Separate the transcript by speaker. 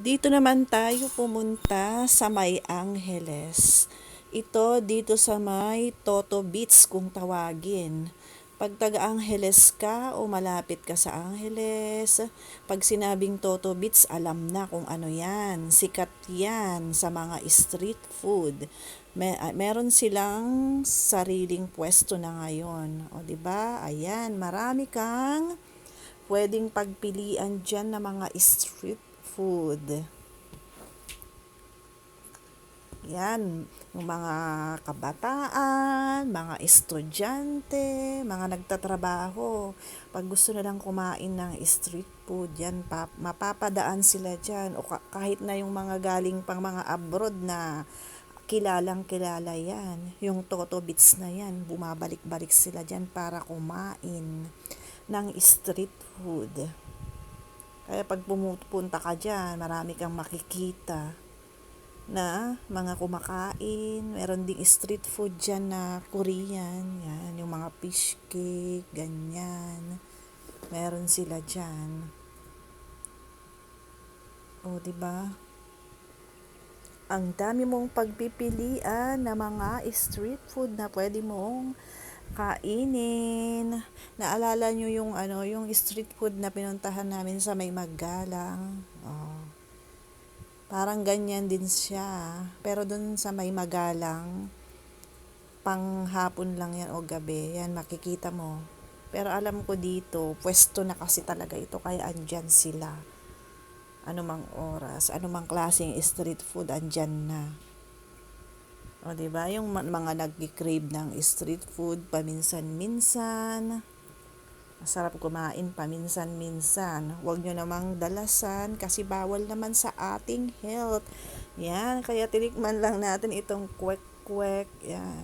Speaker 1: Dito naman tayo pumunta sa May Angeles. Ito dito sa May Toto Beach kung tawagin. Pag taga Angeles ka o malapit ka sa Angeles, pag sinabing Toto Beach, alam na kung ano yan. Sikat yan sa mga street food. May, ah, meron silang sariling pwesto na ngayon. O, ba? Ayan, marami kang pwedeng pagpilian dyan ng mga street food. Yan, yung mga kabataan, mga estudyante, mga nagtatrabaho. Pag gusto nilang kumain ng street food, yan, pa, mapapadaan sila dyan. O ka- kahit na yung mga galing pang mga abroad na kilalang kilala yan. Yung Toto Beats na yan, bumabalik-balik sila dyan para kumain ng street food. Kaya pag pumupunta ka dyan, marami kang makikita na mga kumakain. Meron ding street food dyan na Korean. Yan, yung mga fish cake, ganyan. Meron sila dyan. O, ba? Ang dami mong pagpipilian na mga street food na pwede mong kainin. Naalala nyo yung ano, yung street food na pinuntahan namin sa may Magalang. Oh. Parang ganyan din siya. Pero dun sa may Magalang, pang hapon lang yan o gabi, yan makikita mo. Pero alam ko dito, pwesto na kasi talaga ito kaya andyan sila. Anumang oras, anumang klaseng street food andyan na. O, di ba? Yung mga nagki-crave ng street food paminsan-minsan. Masarap kumain paminsan-minsan. Huwag nyo namang dalasan kasi bawal naman sa ating health. Yan, kaya tinikman lang natin itong kwek-kwek. Yan.